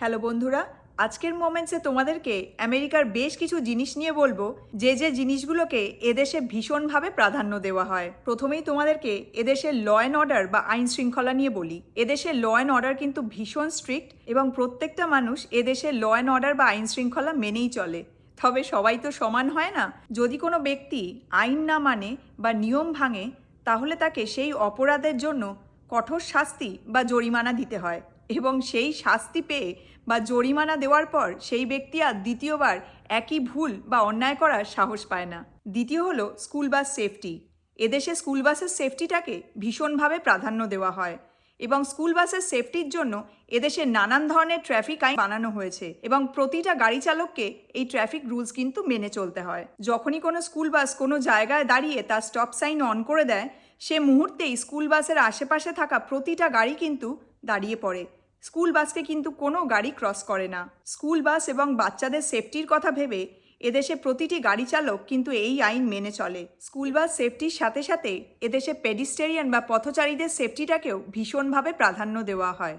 Hello বন্ধুরা, আজকের মোমেন্টসে তোমাদেরকে আমেরিকার বেশ কিছু জিনিস নিয়ে বলব। যে যে জিনিসগুলোকে এদেশে ভীষণভাবে প্রাধান্য দেওয়া হয়। প্রথমেই তোমাদেরকে এদেশের ল অ্যান্ড অর্ডার বা আইন শৃঙ্খলা নিয়ে বলি। এদেশের ল অ্যান্ড অর্ডার কিন্তু ভীষণ স্ট্রিক্ট এবং প্রত্যেকটা মানুষ এদেশের ল অ্যান্ড অর্ডার বা আইন শৃঙ্খলা মেনেই চলে। তবে সবাই তো সমান হয় না। যদি কোনো ব্যক্তি আইন না মানে বা নিয়ম ভাঙে, তাহলে তাকে সেই অপরাধের জন্য কঠোর শাস্তি বা জরিমানা দিতে হয়। এবং সেই শাস্তি পেয়ে বা জরিমানা দেওয়ার পর সেই ব্যক্তি আর দ্বিতীয়বার একই ভুল বা অন্যায় করার সাহস পায় না। দ্বিতীয় হলো স্কুল বাস সেফটি। এদেশে স্কুল বাসের সেফটিটাকে ভীষণভাবে প্রাধান্য দেওয়া হয় এবং স্কুল বাসের সেফটির জন্য এদেশে নানান ধরনের ট্রাফিক আইন বানানো হয়েছে এবং প্রতিটা গাড়ি চালককে এই ট্রাফিক রুলস কিন্তু মেনে চলতে হয়। যখনই কোনো স্কুল বাস কোনো জায়গায় দাঁড়িয়ে তার স্টপ সাইন অন করে দেয়, সে মুহূর্তেই স্কুল বাসের আশেপাশে থাকা প্রতিটা গাড়ি কিন্তু দাঁড়িয়ে পড়ে। স্কুল বাসকে কিন্তু কোনো গাড়ি ক্রস করে না। স্কুল বাস এবং বাচ্চাদের সেফটির কথা ভেবে এদেশে প্রতিটি গাড়ি চালক কিন্তু এই আইন মেনে চলে। স্কুল বাস সেফটির সাথে সাথে এদেশে পেডিস্টেরিয়ান বা পথচারীদের সেফটিটাকেও ভীষণভাবে প্রাধান্য দেওয়া হয়।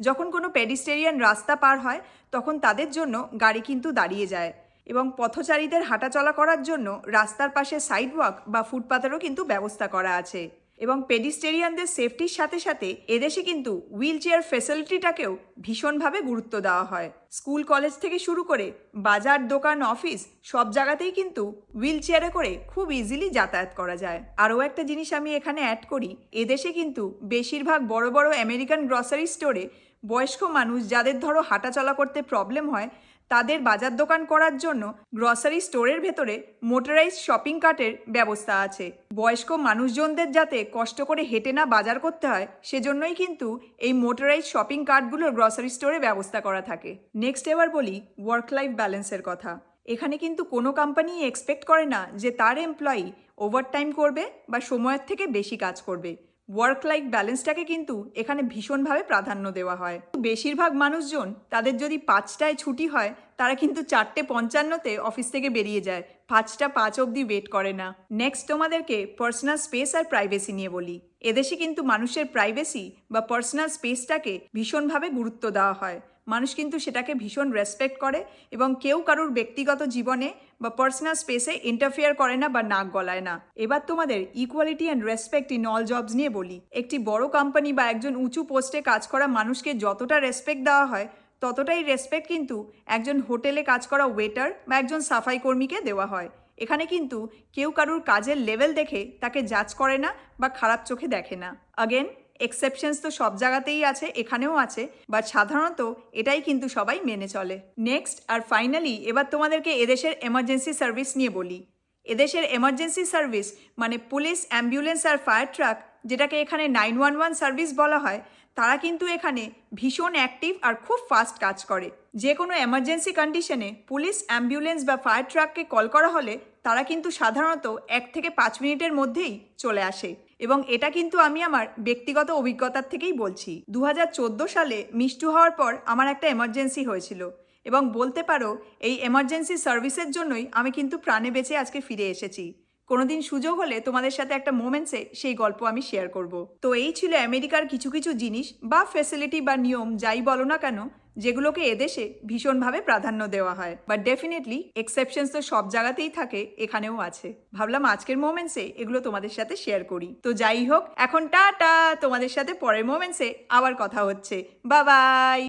যখন কোনো পেডিস্টেরিয়ান রাস্তা পার হয়, তখন তাদের জন্য গাড়ি কিন্তু দাঁড়িয়ে যায় এবং পথচারীদের হাঁটাচলা করার জন্য রাস্তার পাশে সাইডওয়াক বা ফুটপাতেরও কিন্তু ব্যবস্থা করা আছে। এবং পেডিস্টেরিয়ানদের সেফটির সাথে সাথে এদেশে কিন্তু হুইল চেয়ার ফেসিলিটিটাকেও ভীষণভাবে গুরুত্ব দেওয়া হয়। স্কুল, কলেজ থেকে শুরু করে বাজার, দোকান অফিস সব জায়গাতেই কিন্তু হুইল চেয়ারে করে খুব ইজিলি যাতায়াত করা যায়। আরও একটা জিনিস আমি এখানে অ্যাড করি, এদেশে কিন্তু বেশিরভাগ বড় বড় আমেরিকান গ্রসারি স্টোরে বয়স্ক মানুষ যাদের ধরো হাঁটাচলা করতে প্রবলেম হয় তাদের বাজার দোকান করার জন্য গ্রসারি স্টোরের ভেতরে মোটরাইজ শপিং কার্টের ব্যবস্থা আছে। বয়স্ক মানুষজনদের যাতে কষ্ট করে হেঁটে না বাজার করতে হয়, সেজন্যই কিন্তু এই মোটরাইজ শপিং কার্টগুলোর গ্রসারি স্টোরে ব্যবস্থা করা থাকে। নেক্সট এবার বলি ওয়ার্ক লাইফ ব্যালেন্সের কথা। এখানে কিন্তু কোনো কোম্পানি এক্সপেক্ট করে না যে তার এমপ্লয়ি ওভারটাইম করবে বা সময়ের থেকে বেশি কাজ করবে। ওয়ার্ক লাইফ ব্যালেন্সটাকে কিন্তু এখানে ভীষণভাবে প্রাধান্য দেওয়া হয়। বেশিরভাগ মানুষজন তাদের যদি পাঁচটায় ছুটি হয়, তারা কিন্তু চারটে পঞ্চান্নতে অফিস থেকে বেরিয়ে যায়। পাঁচটা পাঁচ অবধি ওয়েট করে না। নেক্সট তোমাদেরকে পার্সোনাল স্পেস আর প্রাইভেসি নিয়ে বলি। এদেশে কিন্তু মানুষের প্রাইভেসি বা পার্সোনাল স্পেসটাকে ভীষণভাবে গুরুত্ব দেওয়া হয়। মানুষ কিন্তু সেটাকে ভীষণ রেসপেক্ট করে এবং কেউ কারুর ব্যক্তিগত জীবনে বা পার্সোনাল স্পেসে ইন্টারফেয়ার করে না বা নাক গলায় না। এবার তোমাদের equality and respect in all jobs নিয়ে বলি। একটি বড় কোম্পানি বা একজন উঁচু পোস্টে কাজ করা মানুষকে যতটা রেসপেক্ট দেওয়া হয়, ততটাই রেসপেক্ট কিন্তু একজন হোটেলে কাজ করা ওয়েটার বা একজন সাফাই কর্মীকে দেওয়া হয়। এখানে কিন্তু কেউ কারুর কাজের লেভেল দেখে তাকে জাজ করে না বা খারাপ চোখে দেখে না। আগেন এক্সেপশনস তো সব জায়গাতেই আছে, এখানেও আছে বাট সাধারণত এটাই কিন্তু সবাই মেনে চলে। নেক্সট আর ফাইনালি এবার তোমাদেরকে এদেশের এমার্জেন্সি সার্ভিস নিয়ে বলি। এদেশের এমার্জেন্সি সার্ভিস মানে পুলিশ অ্যাম্বুলেন্স আর ফায়ার ট্রাক যেটাকে এখানে নাইন ওয়ান ওয়ান সার্ভিস বলা হয় তারা কিন্তু এখানে ভীষণ অ্যাক্টিভ আর খুব ফাস্ট কাজ করে। যে কোনো এমার্জেন্সি কন্ডিশনে পুলিশ অ্যাম্বুলেন্স বা ফায়ার ট্রাককে কল করা হলে তারা কিন্তু সাধারণত এক থেকে পাঁচ মিনিটের মধ্যেই চলে আসে। এবং এটা কিন্তু আমি আমার ব্যক্তিগত অভিজ্ঞতার থেকেই বলছি। দু হাজার চোদ্দ সালে মিষ্টু হওয়ার পর আমার একটা এমার্জেন্সি হয়েছিল। এবং বলতে পারো, এই এমার্জেন্সি সার্ভিসের জন্যই আমি কিন্তু প্রাণে বেঁচে আজকে ফিরে এসেছি। কোনোদিন সুযোগ হলে তোমাদের সাথে একটা মোমেন্টসে সেই গল্প আমি শেয়ার করব। তো এই ছিল আমেরিকার কিছু কিছু জিনিস বা ফেসিলিটি বা নিয়ম, যাই বলো না কেন, যেগুলোকে এদেশে ভীষণভাবে প্রাধান্য দেওয়া হয়। বাট ডেফিনেটলি এক্সেপশনস তো সব জায়গাতেই থাকে, এখানেও আছে। ভাবলাম আজকের মোমেন্টসে এগুলো তোমাদের সাথে শেয়ার করি। তো যাই হোক, এখন টাটা! তোমাদের সাথে পরের মোমেন্টসে আবার কথা হচ্ছে। বাবাই